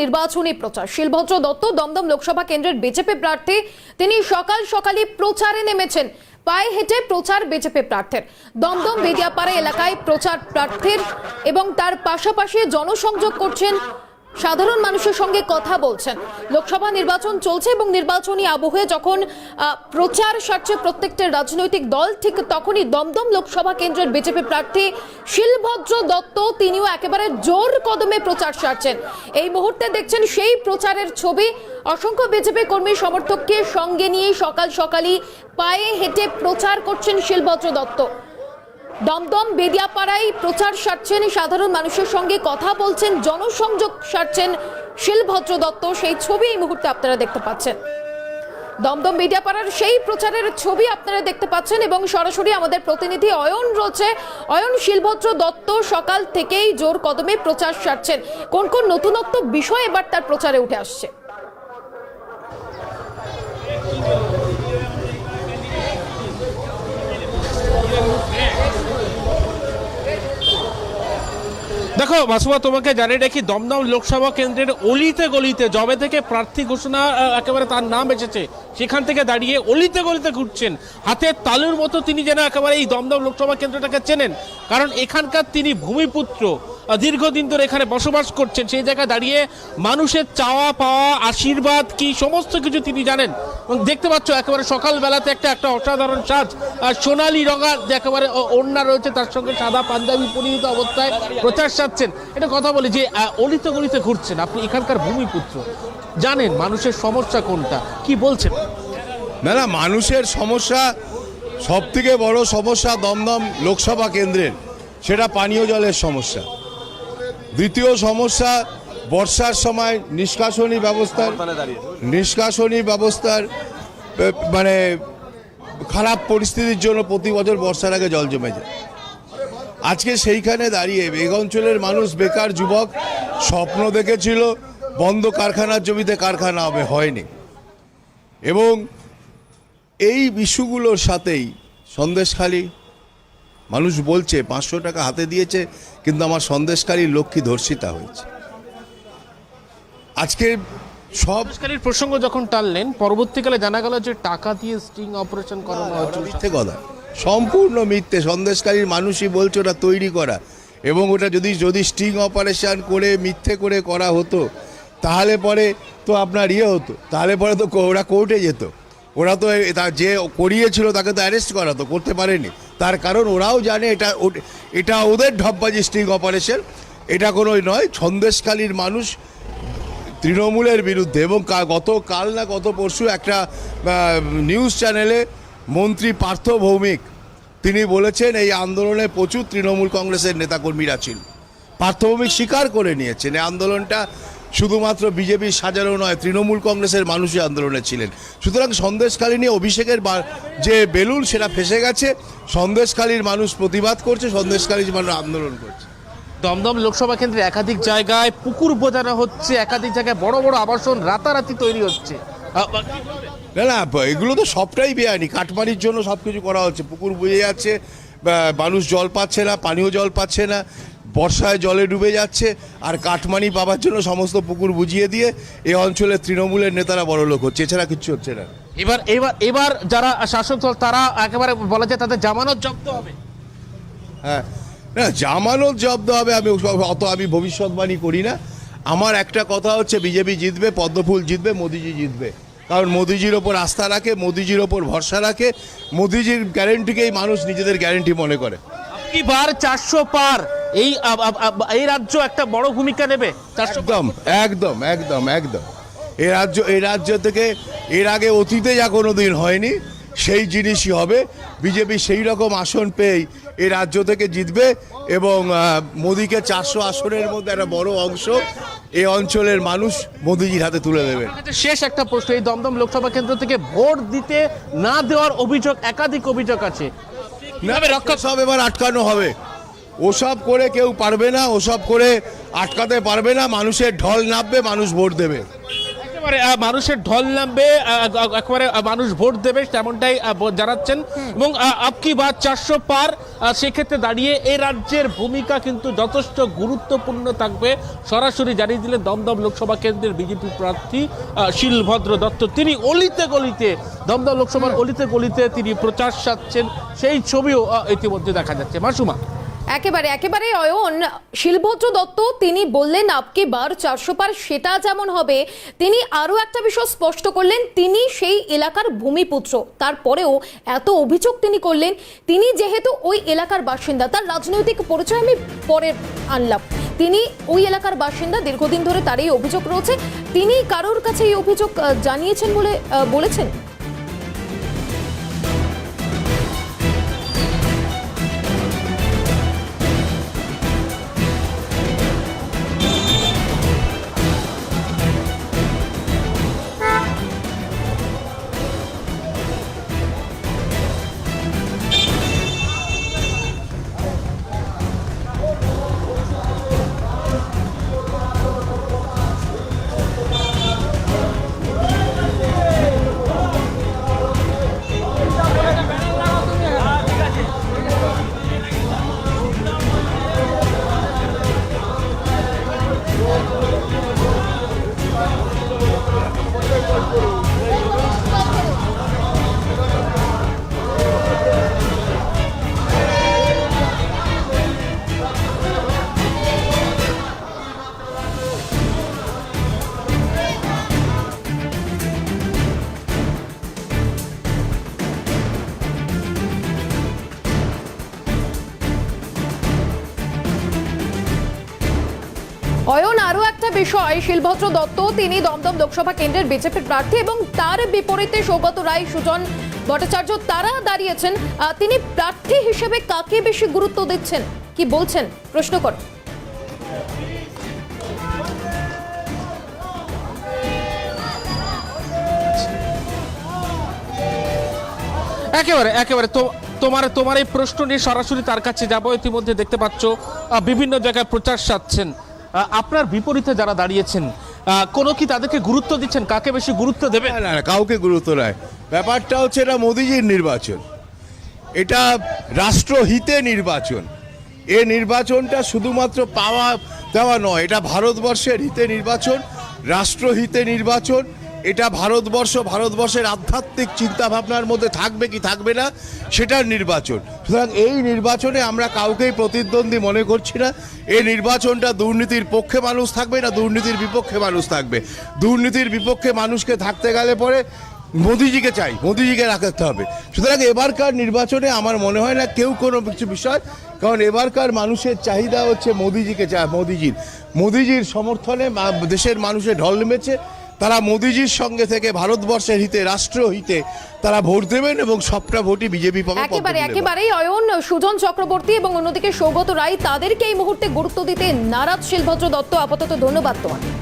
নির্বাচনী প্রচার। শিলভদ্র দত্ত দমদম লোকসভা কেন্দ্রের বিজেপি প্রার্থী। তিনি সকাল সকালে প্রচারে নেমেছেন। পায়ে হেঁটে প্রচার বিজেপি প্রার্থীর। দমদম বেদিয়াপাড়া এলাকায় প্রচার প্রার্থীর এবং তার পাশাপাশি জনসংযোগ করছেন সাধারণ মানুষের সঙ্গে কথা বলছেন। লোকসভা নির্বাচন চলছে এবং নির্বাচনী আবহে যখন প্রচার সারছে প্রত্যেকটা রাজনৈতিক দল, ঠিক তখনই দমদম লোকসভা কেন্দ্রের বিজেপি প্রার্থী শিলভদ্র দত্ত, তিনিও একেবারে জোর কদমে প্রচার সারছেন। এই মুহূর্তে দেখছেন সেই প্রচারের ছবি। অসংখ্য বিজেপি কর্মী সমর্থককে সঙ্গে নিয়ে সকাল সকালই পায়ে হেঁটে প্রচার করছেন শিলভদ্র দত্ত। দমদম বেদিয়াপাড়ায় প্রচার সারছেন সাধারণ মানুষের সঙ্গে কথা বলছেন, জনসংযোগ সারছেন শিলভদ্র দত্ত। সেই ছবি এই মুহূর্তে আপনারা দেখতে পাচ্ছেন। দমদম বেদিয়াপাড়ার সেই প্রচারের ছবি আপনারা দেখতে পাচ্ছেন এবং সরাসরি আমাদের প্রতিনিধি অয়ন রয়েছে। অয়ন, শিলভদ্র দত্ত সকাল থেকেই জোর কদমে প্রচার সারছেন। কোন কোন নতুনত্ব বিষয় এবার তার প্রচারে উঠে আসছে। দেখো মাসুমা, তোমাকে জানিয়ে রাখি, দমদম লোকসভা কেন্দ্রের অলিতে গলিতে জবে থেকে প্রার্থী ঘোষণা একেবারে তার নাম এসেছে, সেখান থেকে দাঁড়িয়ে অলিতে গলিতে ঘুরছেন। হাতের তালুর মতো তিনি যেন একেবারে এই দমদম লোকসভা কেন্দ্রটাকে চেনেন, কারণ এখানকার তিনি ভূমিপুত্র দীর্ঘদিন ধরে এখানে বসবাস করছেন, সেই জায়গায় দাঁড়িয়ে মানুষের চাওয়া পাওয়া, আশীর্বাদ কি সমস্ত কিছু তিনি জানেন। এবং দেখতে পাচ্ছ, একেবারে সকালবেলাতে একটা একটা অসাধারণ সাজ সোনালি রঙা একেবারে ওড়না রয়েছে, তার সঙ্গে সাদা পাঞ্জাবি পরিহিত অবস্থায় প্রচার সারছেন এটা কথা বলি যে অলিতে গলিতে ঘুরছেন। আপনি এখানকার ভূমিপুত্র। জানেন মানুষের সমস্যা কোনটা? কি বলছেন? না না মানুষের সমস্যা সব থেকে বড় সমস্যা দমদম লোকসভা কেন্দ্রের। সেটা পানীয় জলের সমস্যা। দ্বিতীয় সমস্যা বর্ষার সময় নিষ্কাশনী ব্যবস্থার নিষ্কাশনী ব্যবস্থার মানে খারাপ পরিস্থিতির জন্য প্রতি বছর বর্ষার আগে জল জমে যায়। আজকে সেইখানে দাঁড়িয়ে বেগ অঞ্চলের মানুষ বেকার যুবক স্বপ্ন দেখেছিল বন্ধ কারখানার জমিতে কারখানা হবে হয়নি। এবং এই ইস্যুগুলোর সাথেই সন্দেশখালী মানুষ বলছে পাঁচশো টাকা হাতে দিয়েছে কিন্তু আমার সন্দেশখালীর লক্ষ্মী ধর্ষিতা হয়েছে। আজকে সব প্রসঙ্গ যখন টানলেন পরবর্তীকালে জানা গেল যে টাকা দিয়ে স্টিং অপারেশন করানো হয়েছে। কথা। সম্পূর্ণ মিথ্যে, সন্দেশকারীর মানুষই বলছে ওটা তৈরি করা। এবং ওটা যদি যদি স্টিং অপারেশান করে, মিথ্যে করে করা হতো, তাহলে পরে তো আপনার ইয়ে হতো, তাহলে পরে তো ওরা কোর্টে যেত। ওরা তো যে করিয়েছিল তাকে তো অ্যারেস্ট করা তো করতে পারেনি। তার কারণ ওরাও জানে এটা এটা ওদের ঢপবাজি স্টিং অপারেশন এটা কোনো নয় সন্দেশকালীর মানুষ তৃণমূলের বিরুদ্ধে। এবং গত কাল না গত পরশু একটা নিউজ চ্যানেলে মন্ত্রী পার্থ ভৌমিক, তিনি বলেছেন এই আন্দোলনে প্রচুর তৃণমূল কংগ্রেসের নেতাকর্মীরা ছিল। পার্থ ভৌমিক স্বীকার করে নিয়েছেন, এই আন্দোলনটা শুধুমাত্র বিজেপির সাজানো নয়, তৃণমূল কংগ্রেসের মানুষই আন্দোলনে ছিলেন। সুতরাং সন্দেশকালীন অভিষেকের যে বেলুন সেটা ফেসে গেছে। সন্দেশকালীর মানুষ প্রতিবাদ করছে সন্দেশকালীর মানুষ আন্দোলন করছে। দমদম লোকসভা কেন্দ্রে একাধিক জায়গায় পুকুর বোঝানো হচ্ছে, একাধিক জায়গায় বড় বড় আবাসন রাতারাতি তৈরি হচ্ছে। না না এগুলো তো সবটাই বেআইনি। কাটমানির জন্য সব কিছু করা হচ্ছে। পুকুর বুঝে যাচ্ছে মানুষ জল পাচ্ছে না পানীয় জল পাচ্ছে না বর্ষায় জলে ডুবে যাচ্ছে আর কাটমানি পাবার জন্য সমস্ত পুকুর বুঝিয়ে দিয়ে এই অঞ্চলে তৃণমূলের নেতারা বড় লোক হচ্ছে। এছাড়া কিচ্ছু হচ্ছে না। এবার এবার এবার যারা শাসক দল তারা একেবারে বলা যায় তাদের জামানত জব্দ হবে। হ্যাঁ। না জামানত জব্দ হবে আমি অত আমি ভবিষ্যৎবাণী করি না। আমার একটা কথা হচ্ছে বিজেপি জিতবে পদ্মফুল জিতবে মোদিজি জিতবে। কারণ মোদিজির ওপর আস্থা রাখে মোদিজির ওপর ভরসা রাখে। মোদিজির গ্যারেন্টিকেই মানুষ নিজেদের গ্যারেন্টি মনে করে। বার চারশো পার এই এই রাজ্য একটা বড় ভূমিকা নেবে? চারশো একদম একদম একদম একদম। এ রাজ্য এই রাজ্য থেকে এর আগে অতীতে যা কোনো দিন হয়নি সেই জিনিসই হবে। বিজেপি সেই রকম আসন পেয়েই এই রাজ্য থেকে জিতবে এবং মোদিকে চারশো আসনের মধ্যে একটা বড় অংশ এই অঞ্চলের মানুষ মোদিজির হাতে তুলে দেবে। শেষ একটা প্রশ্ন এই দমদম লোকসভা কেন্দ্র থেকে ভোট দিতে না দেওয়ার অভিযোগ একাধিক অভিযোগ আছে। সব এবার আটকানো হবে। ওসব করে কেউ পারবে না ওসব করে আটকাতে পারবে না মানুষের ঢল নামবে মানুষ ভোট দেবে। একেবারে মানুষের ঢল নামবে একেবারে মানুষ ভোট দেবে তেমনটাই জানাচ্ছেন। এবং আপকি বা চারশো পার সেক্ষেত্রে দাঁড়িয়ে এই রাজ্যের ভূমিকা কিন্তু যথেষ্ট গুরুত্বপূর্ণ থাকবে। সরাসরি জানিয়ে দিলেন দমদম লোকসভা কেন্দ্রের বিজেপি প্রার্থী শিলভদ্র দত্ত। তিনি অলিতে গলিতে দমদম লোকসভার অলিতে গলিতে তিনি প্রচার সাচ্ছেন সেই ছবিও ইতিমধ্যে দেখা যাচ্ছে। মাসুমা। একেবারে একেবারে অয়ন, শিলভদ্র দত্ত, তিনি বললেন আপকে বার চারশো পার, সেটা যেমন হবে, তিনি আরও একটা বিষয় স্পষ্ট করলেন, তিনি সেই এলাকার ভূমিপুত্র। তারপরেও এত অভিযোগ তিনি করলেন, তিনি যেহেতু ওই এলাকার বাসিন্দা, তার রাজনৈতিক পরিচয় আমি পরে আনলাম। তিনি ওই এলাকার বাসিন্দা, দীর্ঘদিন ধরে তার এই অভিযোগ রয়েছে, তিনি কারোর কাছে এই অভিযোগ জানিয়েছেন বলে বলেছেন? বিষয় শিলভদ্র দত্ত তিনি দমদম লোকসভা কেন্দ্রের বিজেপির প্রার্থী এবং তার বিপরীতে সৌগত রায় সুজন ভট্টাচার্য তারা দাঁড়িয়েছেন। তিনি প্রার্থী হিসেবে কাকে বেশি গুরুত্ব দিচ্ছেন? কি বলছেন? প্রশ্ন কর একেবারে একেবারে। তোমার তোমার এই প্রশ্ন নিয়ে সরাসরি তার কাছে যাব। ইতিমধ্যে দেখতে পাচ্ছ বিভিন্ন জায়গায় প্রচার সাচ্ছেন আহ, আপনার বিপরীতে যারা দাঁড়িয়েছেন কোনো কি তাদেরকে গুরুত্ব দিচ্ছেন? কাকে বেশি গুরুত্ব দেবে না না, কাউকে গুরুত্ব নয় ব্যাপারটা হচ্ছে এটা মোদিজির নির্বাচন। এটা রাষ্ট্রহিতে নির্বাচন। এ নির্বাচনটা শুধুমাত্র পাওয়া দেওয়া নয় এটা ভারতবর্ষের হিতে নির্বাচন রাষ্ট্রহিতে নির্বাচন এটা ভারতবর্ষ, ভারতবর্ষের আধ্যাত্মিক চিন্তা ভাবনার মধ্যে থাকবে কি থাকবে না, সেটার নির্বাচন। সুতরাং এই নির্বাচনে আমরা কাউকেই প্রতিদ্বন্দ্বী মনে করছি না। এই নির্বাচনটা দুর্নীতির পক্ষে মানুষ থাকবে না, দুর্নীতির বিপক্ষে মানুষ থাকবে। দুর্নীতির বিপক্ষে মানুষকে থাকতে গেলে পরে মোদিজিকে চাই, মোদিজিকে রাখতে হবে। সুতরাং এবারকার নির্বাচনে আমার মনে হয় না কেউ কোনো কিছু বিষয়, কারণ এবারকার মানুষের চাহিদা হচ্ছে মোদিজিকে চায় মোদিজির। মোদিজির সমর্থনে দেশের মানুষের ঢল নেমেছে। তারা মোদিজির সঙ্গে থেকে ভারতবর্ষের হিতে রাষ্ট্র হিতে তারা ভোট দেবেন এবং সবটা ভোটই বিজেপি পাবে একেবারে। একেবারেই অয়ন সুজন চক্রবর্তী এবং অন্যদিকে সৌগত রায় তাদেরকে এই মুহূর্তে গুরুত্ব দিতে নারাজ শিলভদ্র দত্ত আপাতত ধন্যবাদ তোমার